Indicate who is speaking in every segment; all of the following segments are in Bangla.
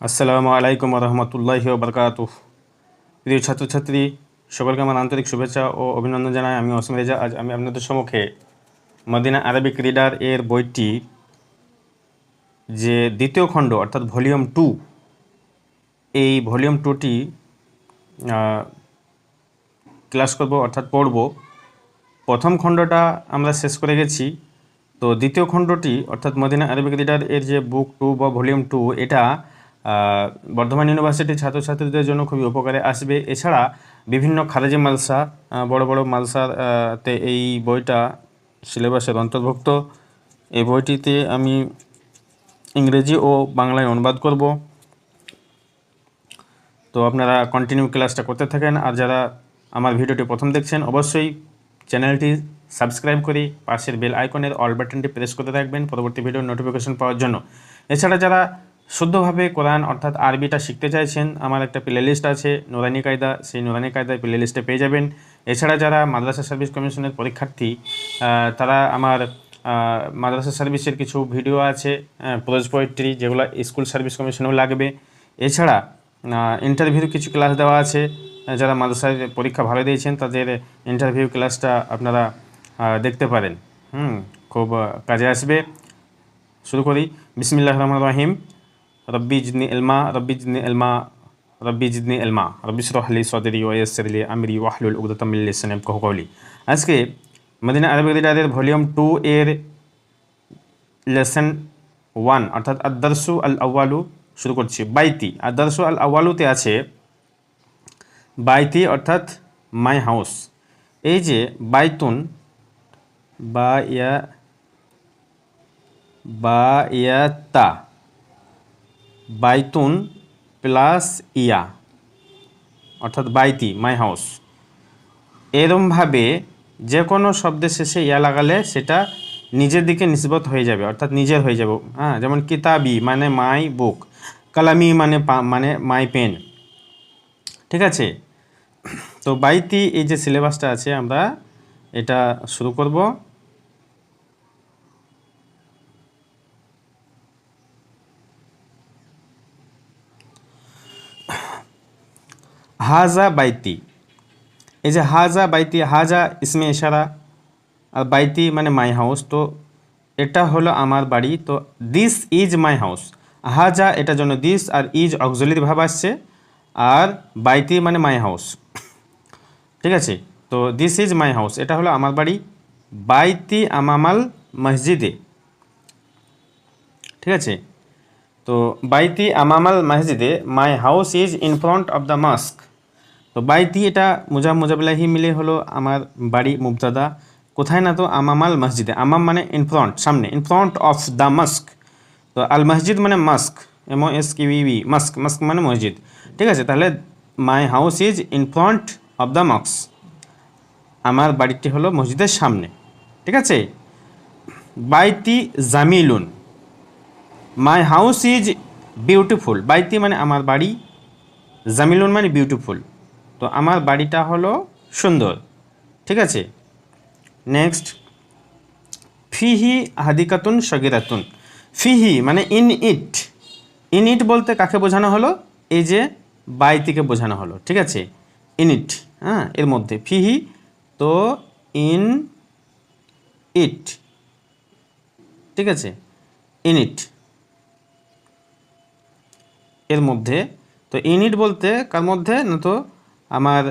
Speaker 1: আসসালামু আলাইকুম রহমতুল্লাহি বরকাত প্রিয় ছাত্রছাত্রী, সকলকে আমার আন্তরিক শুভেচ্ছা ও অভিনন্দন জানাই। আমি অসীম রেজা। আজ আমি আপনাদের সম্মুখে মদিনা আরবিক রিডার এর বইটি, যে দ্বিতীয় খণ্ড, অর্থাৎ ভলিউম টু, এই ভলিউম টুটি ক্লাস করব, অর্থাৎ পড়ব। প্রথম খণ্ডটা আমরা শেষ করে গেছি। তো দ্বিতীয় খণ্ডটি, অর্থাৎ মদিনা আরবিক রিডার এর যে বুক টু বা ভলিউম টু, এটা বর্ধমান ইউনিভার্সিটির ছাত্রছাত্রীদের জন্য খুবই উপকারে আসবে। এছাড়া বিভিন্ন খারেজি মালসা বড় বড় মালসার আহ, তে এই বইটা সিলেবাসের অন্তর্ভুক্ত। এই বইটিতে আমি ইংরেজি ও বাংলায় অনুবাদ করব। তো আপনারা কন্টিনিউ ক্লাসটা করতে থাকেন। আর যারা আমার ভিডিওটি প্রথম দেখছেন অবশ্যই চ্যানেলটি সাবস্ক্রাইব করে পাশের বেল আইকনের অল বাটনটি প্রেস করে রাখবেন পরবর্তী ভিডিওর নোটিফিকেশন পাওয়ার জন্য। এছাড়া যারা শুদ্ধভাবে কোরআন অর্থাৎ আরবিটা শিখতে চাইছেন, আমার একটা প্লেলিস্ট আছে, নুরানি কায়দা, সেই নুরানি কায়দায় প্লেলিস্টে পেয়ে যাবেন। এছাড়া যারা মাদ্রাসা সার্ভিস কমিশনের পরীক্ষার্থী তারা আমার মাদ্রাসা সার্ভিসের কিছু ভিডিও আছে প্রোজ পোয়েট্রি যেগুলো স্কুল সার্ভিস কমিশনেও লাগবে। এছাড়া ইন্টারভিউ কিছু ক্লাস দেওয়া আছে যারা মাদ্রাসায় পরীক্ষা ভালো দিয়েছেন, তাদের ইন্টারভিউ ক্লাসটা আপনারা দেখতে পারেন। হুম, খুব কাজে আসবে। শুরু করি। বিসমিল্লাহ রহমান রহিম। রব্বি জিদনি এলমা রব্বি জিদনি এলমা রব্বি জিদনি এলমা রব্বি সরহলি সদরি ওয়েসরলি আমরি ওয়াহলুল উগদতামিল লিসানিম কহু কওলি আজকে মদিনা আরবি রিডারের ভলিউম টু এর লেসন ওয়ান, অর্থাৎ আদারসু আল আউয়ালু শুরু করছি। বাইতি, আদারসু আল আউয়ালুতে আছে বাইতি অর্থাৎ মাই হাউস। এই যে বাইতুন, বা ইয়া, বা ইয়াতা বাইতুন প্লাস ইয়া, অর্থাৎ বাইতি, মাই হাউস। এরমভাবে যে কোনো শব্দের শেষে ইয়া লাগালে সেটা নিজের দিকে নিসবত হয়ে যাবে, অর্থাৎ নিজের হয়ে যাবে। হ্যাঁ যেমন কিতাবি মানে মাই বুক, কালামি মানে মানে মাই পেন। ঠিক আছে? তো বাইতি, এই যে সিলেবাসটা আছে, আমরা এটা শুরু করব। হাজা বাইতি। এই যে হাজা বাইতি, হাজা ইসমে ইশারা, আর বাইতি মানে মাই হাউস। তো এটা হলো আমার বাড়ি। তো দিস ইজ মাই হাউস। হাজা এটার জন্য দিস আর ইজ অক্সলির ভাব আসছে। আর বাইতি মানে মাই হাউস। ঠিক আছে? তো দিস ইজ মাই হাউস। এটা হলো আমার বাড়ি। বাইতি আমামাল মসজিদে। ঠিক আছে? তো বাইতি আমামাল মসজিদে my house is in front of the mosque. তো বাইতি এটা মুজা মুজাবিল্লাহি মিলে হলো আমার বাড়ি মুবতাদা। কোথায় না তো আমামাল মসজিদে। আমাম মানে ইন ফ্রন্ট সামনে। In front of the mosque তো আল মসজিদ মানে mosque M O S Q B mosque mosque মানে মসজিদ। ঠিক আছে, তাহলে my house is in front of the mosque আমার বাড়িটি হলো মসজিদের সামনে। ঠিক আছে? বাইতি জামিলুন। মাই হাউস ইজ বিউটিফুল বাইতি মানে আমার বাড়ি। জামিলুন মানে বিউটিফুল তো আমার বাড়িটা হলো সুন্দর, ঠিক আছে? নেক্সট ফিহি হাদিকাতুন সগিরাতুন। ফিহি মানে ইন ইট। ইন ইট বলতে কাকে বোঝানো হলো? এই যে বাইতিকে বোঝানো হলো, ঠিক আছে? ইন ইট হ্যাঁ এর মধ্যে। ফিহি, তো ইন ইট, ঠিক আছে? In it. এর মধ্যে, তো ইউনিট বলতে কার মধ্যে? না তো আমার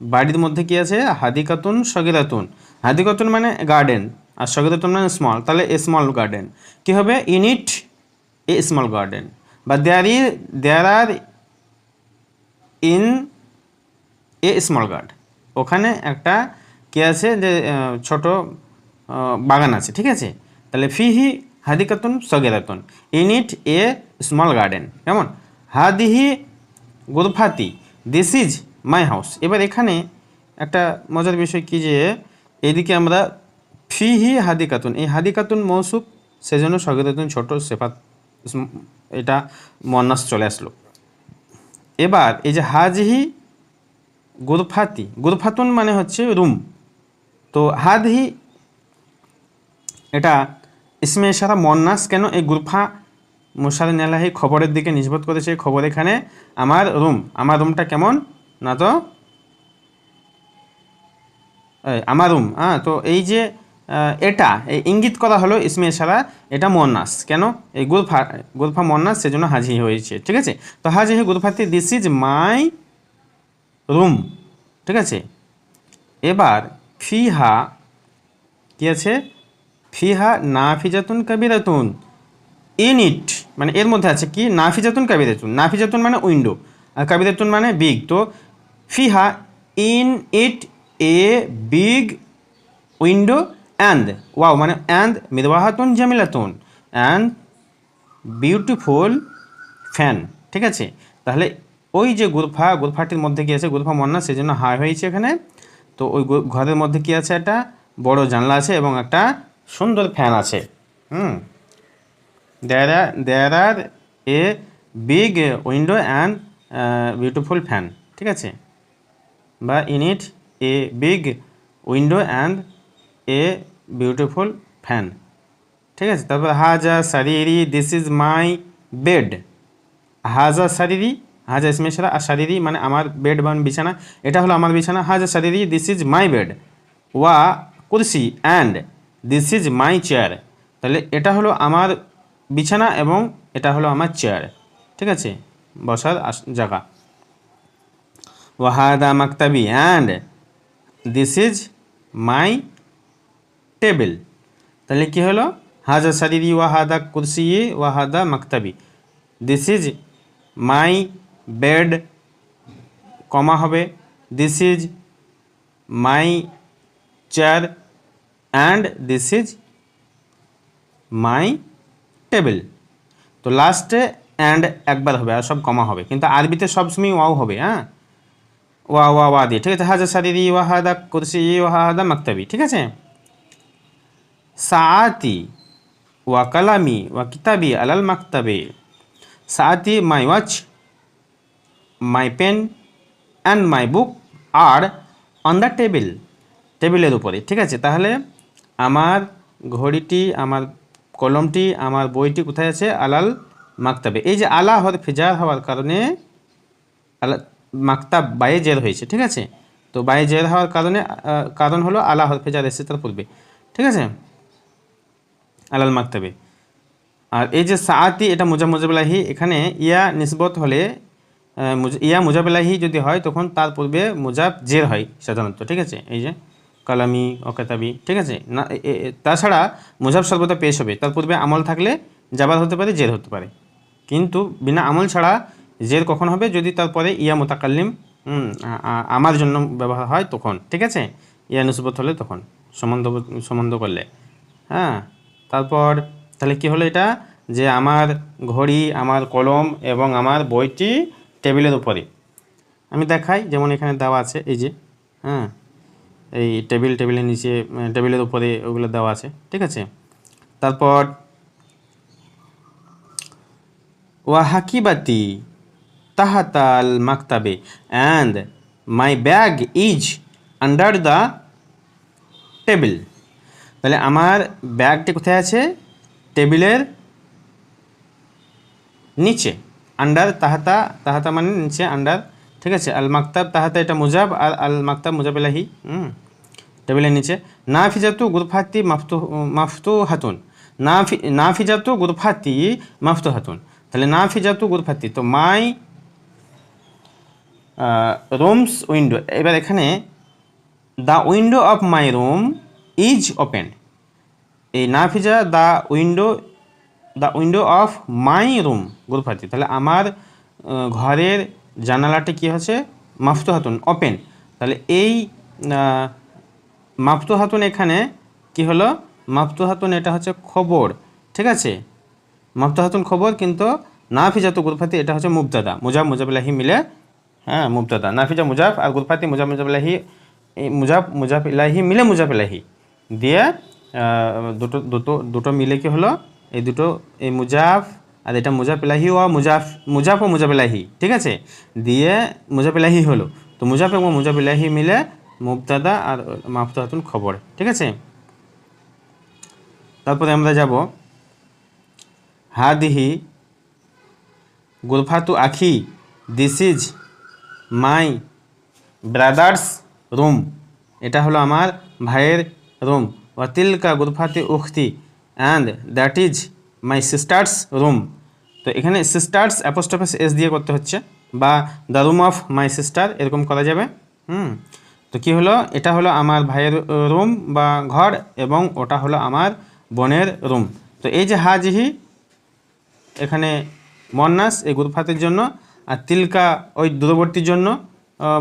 Speaker 1: বাড়ির মধ্যে কি আছে? হাদিকাতুন সগিরাতুন। হাদিকাতুন মানে গার্ডেন আর সগিরাতুন মানে স্মল তাহলে এ স্মল গার্ডেন কি হবে? ইউনিট এ স্মল গার্ডেন বা there E there are in a small garden ওখানে একটা কি আছে? যে ছোট বাগান আছে, ঠিক আছে? তাহলে ফিহি হাদিকাতুন সগেরাতুন। In it a small garden কেমন? হাদিহি গুরফাতি। দিস ইজ মাই হাউস এবার এখানে একটা মজার বিষয় কি যে, এদিকে আমরা ফি ফিহি হাদিকাতুন, এই হাদিকাতুন মৌসুফ সেজন্য সগেরাতুন ছোট সেফাত এটা মন্নাস চলে আসলো। এবার এই যে হাজহি গুরফাতি, গুরফাতুন মানে হচ্ছে রুম। তো হাদহি এটা ইসমে ইশারা মন্নাস কেন এই গুরফা মুসার নেলাহি খবরের দিকে নিষ্পত করেছে? খবর এখানে, আমার রুম, আমার রুমটা কেমন? না তো? এই, আমার রুম হ্যাঁ তো এই যে এটা এই ইঙ্গিত করা হলো ইসমে ইশারা এটা মন্নাস কেন? এই গুরফা গুরফা মন্নাস সেজন্য হাজি হয়েছে ঠিক আছে? তো হাজি গুরফাতে দিস ইজ মাই রুম ঠিক আছে? এবার ফিহা কি আছে? ফিহা নাফিজাতুন কাবিরাতুন ইন ইট মানে এর মধ্যে আছে কি? নাফিজাতুন কাবিরাতুন নাফিজাতুন মানে উইন্ডো আর কাবিরাতুন মানে বিগ তো ফিহা in it a big window and, wow মানে অ্যান্ড মিরওয়াহাতুন জামিলাতুন অ্যান্ড বিউটিফুল ফ্যান, ঠিক আছে? তাহলে ওই যে গুরফা গুরফাটির মধ্যে কি আছে? গুরফা মন্না সেই জন্য হাই হয়েছে এখানে। তো ওই ঘরের মধ্যে কী আছে? একটা বড় জানলা আছে এবং একটা সুন্দর ফ্যান আছে। হুম। There there are a big window and beautiful fan ঠিক আছে? বা in it a big window and a beautiful fan ঠিক আছে? তারপর হাজা সারিরি দিস ইজ মাই বেড হাজা শারিরি, হাজা ইসমে সারা আর শারিরি মানে আমার বেড বা বিছানা, এটা হলো আমার বিছানা। হাজা শারিরি দিস ইজ মাই বেড ওয়া কুরসি and this is my chair তাহলে এটা হলো আমার বিছানা এবং এটা হলো আমার চেয়ার ঠিক আছে? বসার জায়গা। ওয়াহাদা মাকতাবি and this is my table তাহলে কি হলো? হাজা শারিরি ওয়াহাদা কুরসি, ওয়াহাদা মাকতাবি। This is my bed comma হবে। This is my chair and this is my table তো লাস্টে অ্যান্ড একবার হবে, আর সব কমা হবে। কিন্তু আরবিতে সবসময় ওয়াও হবে হ্যাঁ? ওয়া ওয়া ওয়া দিয়ে, ঠিক আছে? হাজা শারিরি ওয়াহাদা কুরসি ওয়াহাদা মাকতাবি, ঠিক আছে? সাআতি ওয়া কালামি ওয়া কিতাবি আলাল মাকতাবে। সাআতি, my watch, my pen and my book are on the table, টেবিলের উপরে, ঠিক আছে? তাহলে আমার ঘড়িটি, আমার কলমটি, আমার বইটি কোথায় আছে? আলাল মাকতাবে। এই যে আলা হর ফিজার হওয়ার কারণে আলা মাকতাব বায়ে জের হয়েছে, ঠিক আছে? তো বায়ে জের হওয়ার কারণে কারণ হলো আলা হর ফিজার এসে তার পূর্বে ঠিক আছে? আলাল মাকতাবে। আর এই যে সাআতি, এটা মুজা মুজাবিল্লাহি এখানে ইয়া নিসবত হলে ইয়া মুজাবিল্লাহি যদি হয়, তখন তার পূর্বে মুজাব জের হয় সাধারণত, ঠিক আছে? এই যে কালামি অকাতাবি ঠিক আছে? না তাছাড়া মুজাব সর্বদা পেশ হবে, তার পূর্বে আমল থাকলে জাবার হতে পারে, জের হতে পারে। কিন্তু বিনা আমল ছাড়া জের কখন হবে? যদি তারপরে ইয়া মোতাকাল্লিম আমার জন্য ব্যবহার হয় তখন, ঠিক আছে? ইয়া নিসবত হলে তখন, সম্বন্ধ সম্বন্ধ করলে। হ্যাঁ? তারপর তাহলে কি হলো এটা? যে আমার ঘড়ি, আমার কলম এবং আমার বইটি টেবিলের উপরে। আমি দেখাই, যেমন এখানে দেওয়া আছে, এই যে হ্যাঁ? এই টেবিল, টেবিলের নিচে টেবিলের উপরে ওগুলো দেওয়া আছে, ঠিক আছে? তারপর ওয়া হাকিবাতি তাহাতাল মাকতাবে। And my bag is under the table তাহলে আমার ব্যাগটি কোথায় আছে? টেবিলের নিচে। আন্ডার তাহাতা তাহাতা মানে নিচে আন্ডার ঠিক আছে? আল মাকতাব, তাহাতা এটা মুজাব, আর আল মাকতাব মুজাবিল্লাহি হুম, টেবিলের নিচে। নাফিজাতু গুরফাতি মাফতু মাফতু হাতুন না ফি না নাফিজাতু গুরফাতি মাফতু হাতুন তাহলে নাফিজাতু গুরফাতি, তো মাই রুমস উইন্ডো। এবার এখানে the window of my room is open. এই না Nafiza the window the window of my room গুরফাতি তাহলে আমার ঘরের জানালাটি কী হচ্ছে? মাফতু হাতুন, ওপেন। তাহলে এই মাফতু হাতুন এখানে কি হলো? মাফতু হাতুন এটা হচ্ছে খবর, ঠিক আছে? মাফতু হাতুন খবর, কিন্তু না নাফিজাতু গুরফাতি এটা হচ্ছে মুবতাদা। মুজাব মুজাবিল্লাহি মিলে হ্যাঁ মুবতাদা। নাফিজা মুজাফ আর গুরফাতি মুজাব মুজাবিল্লাহি এই মুজাব মুজাফ ইলাহি মিলে মুজাফ ইলাহি। দিয়ে দুটো দুটো দুটো মিলে কি হলো? এই দুটো এই মুজাফ আর এটা মুজাফ ইলাহি ও মুজাফ মুজাফ ও মুজাফ ইলাহি, ঠিক আছে? দিয়ে মুজাফ ইলাহি হলো। তো মুজাফ এবং মুজাফ ইলাহি মিলে মুবতাদা আর মাফতাহাতুন খবর, ঠিক আছে? তারপরে আমরা যাব। হাদিহি গুরফাতু আখি, this is my brother's room. এটা হলো আমার ভাইয়ের রুম। ওয়াতিলকা গুরফাতে উখতি। And that is my sister's room. তো এখানে সিস্টার্স অ্যাপোস্টফিস এস দিয়ে করতে হচ্ছে বা the room of my sister এরকম করা যাবে। হুম। তো কি হলো? এটা হলো আমার ভাইয়ের রুম বা ঘর এবং ওটা হলো আমার বোনের রুম। তো এই যে হাজিহি, এখানে মন্নাস এই গুরফাতের জন্য আর তিলকা ওই দূরবর্তীর জন্য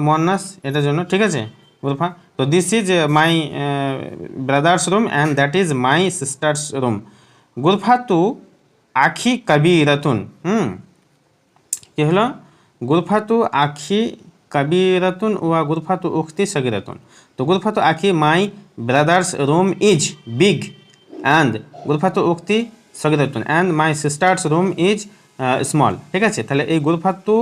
Speaker 1: মন্নাস এটার জন্য, ঠিক আছে? গুরফা তো this is my brother's room and that is my sister's room গুরফাতু আখি কাবিরাতুন, হুম? কী হলো? গুরফাতু আখি কাবিরাতুন ওয়া গুরফাতু উখতি সগিরাতুন। তো গুরফাতু আখি my brother's room is big and গুরফাতু উখতি সগিরাতুন। And my sister's room is small ঠিক আছে? তাহলে এই গুরফাতু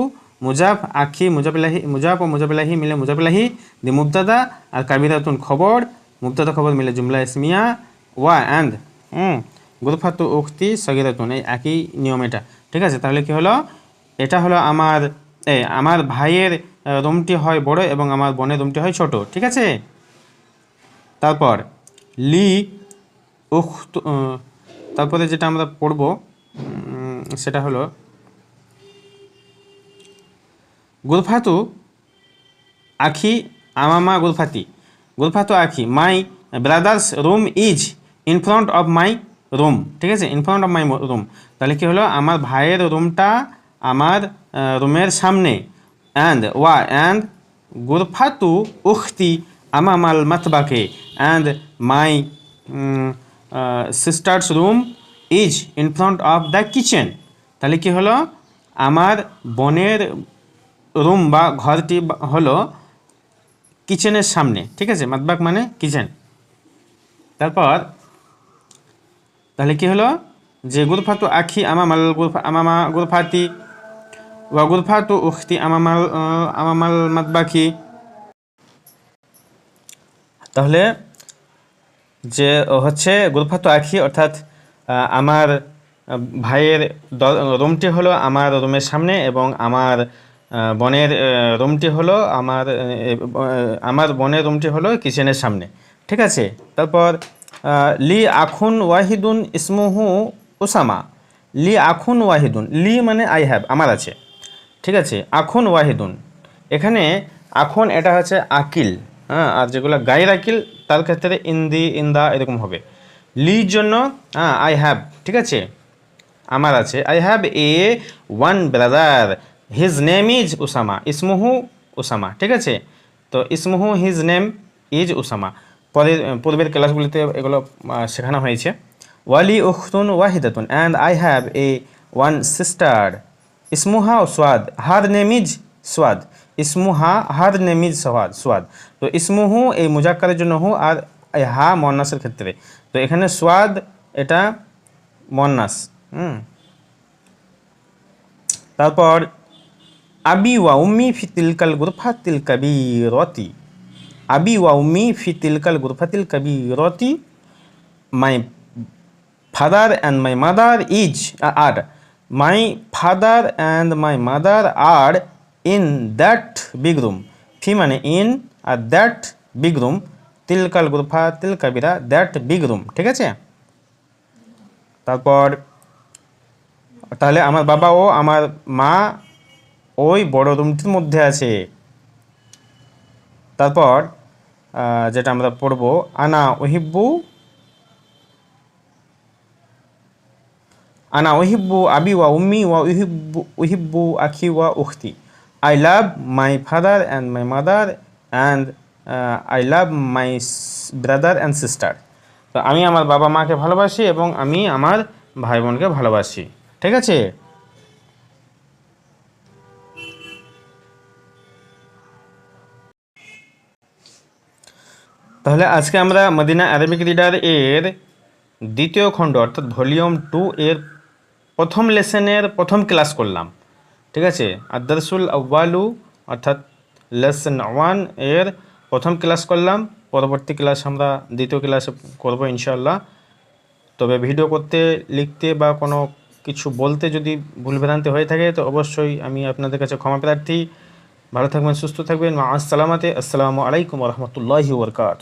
Speaker 1: মুজাফ আখি মুজাবিল্লাহি মুজাফ ও মুজাবিল্লাহি মিলে মুজাবিল্লাহি দি মুবতাদা আর কাবিরাতুন খবর মুবতাদা খবর মিলে জুমলা ইসমিয়া ওয়া অ্যান্ড হুম গুরফাতু উক্তি সগিরাতুন এই একই নিয়ম এটা ঠিক আছে? তাহলে কি হলো? এটা হলো আমার এই আমার ভাইয়ের রুমটি হয় বড় এবং আমার বোনের রুমটি হয় ছোট ঠিক আছে? তারপর লি আহ, তারপরে যেটা আমরা পড়ব সেটা হলো গুরফাতু আখি আমামা গুরফাতি গুরফাতু আখি my brother's room is in front of my room ঠিক আছে? In front of my room তাহলে কী হলো? আমার ভাইয়ের রুমটা আমার রুমের সামনে। অ্যান্ড ওয়া অ্যান্ড গুরফাতু উখতি আমামাল মাতবাকে। And my sister's room is in front of the kitchen তাহলে কি হলো? আমার বোনের রুম বা ঘরটি হলো কিচেনের সামনে। ঠিক আছে? মাতবাক মানে কিচেন তারপর, তাহলে কি হলো? যে গুরফাতু আখি আমামাল গুরফা আমামা গুরফাতি, ওয়া গুরফাতু উখতি আমামাল আমামাল মাতবাকি। তাহলে, যে হচ্ছে গুরফাতু আখি, অর্থাৎ আমার ভাইয়ের রুমটি হলো আমার রুমের সামনে এবং আমার বোনের রুমটি হলো আমার আমার বোনের রুমটি হলো কিচেনের সামনে। ঠিক আছে? তারপর লি আখুন ওয়াহিদুন ইসমুহু উসামা। লি আখুন ওয়াহিদুন। লি মানে আই হ্যাভ, আমার আছে। ঠিক আছে? আখুন ওয়াহিদুন। এখানে আখন এটা হচ্ছে আকিল। হ্যাঁ আর যেগুলো গায়ের আকিল, তার ক্ষেত্রে ইন্দি, ইন্দা এরকম হবে। লির জন্য হ্যাঁ আই হ্যাভ ঠিক আছে? আমার আছে। I have a one brother his name is Usama ইসমুহু Osama ঠিক আছে? তো ইসমুহু হিজ নেম ইজ উসামা পরের পূর্বের ক্লাসগুলিতে এগুলো শেখানো হয়েছে। ওয়ালি উখতুন ওয়াহিদাতুন and I have a one sister ইসমুহা Suad. Her name is Suad. ইসমুহা her name is Suad. Suad. তো ইসমুহু এই মুজাক্কারের জন্য হু, আর হা মন্নাসের ক্ষেত্রে। তো এখানে সোয়াদ এটা মন্নাস হুম তারপর আবি ওয়া উম্মি ফি তিলকাল গুরফাতিল কাবিরতি আবি ওয়া উম্মি ফি তিলকাল গুরফাতিল কাবিরতি মাই father and my mother each uh, are my father and my mother are in that big room fi মানে in R that big room তিলকাল গুরফা তিল কাবিরা that big room ঠিক আছে? তারপর, তাহলে আমার বাবা ও আমার মা ওই বড় রুমটির মধ্যে আছে। তারপর যেটা আমরা পড়ব, আনা ওহিব্বু আনা ওহিব্বু আবি ওয়া উম্মি ওয়া উহিব্বু উহিব্বু আখি ওয়া উখতি। I love my father and my mother and I love my brother and sister তো আমি আমার বাবা মাকে ভালোবাসি এবং আমি আমার ভাই বোনকে ভালোবাসি। ঠিক আছে? তাহলে আজকে আমরা মদিনা আরবিক রিডার এর দ্বিতীয় খণ্ড, অর্থাৎ ভলিউম টু এর প্রথম লেসনের প্রথম ক্লাস করলাম। ঠিক আছে? আদারসুল আব্বালু অর্থাৎ লেসন ওয়ানের প্রথম ক্লাস করলাম, পরবর্তী ক্লাস আমরা দ্বিতীয় ক্লাসে করব ইনশাল্লাহ তবে ভিডিও করতে, লিখতে বা কোনো কিছু বলতে যদি ভুলভ্রান্তি হয়ে থাকে, তো অবশ্যই আমি আপনাদের কাছে ক্ষমা প্রার্থী। ভালো থাকবেন, সুস্থ থাকবেন। মা আসসালামাতে আসসালামু আলাইকুম রহমতুল্লাহি বরকাত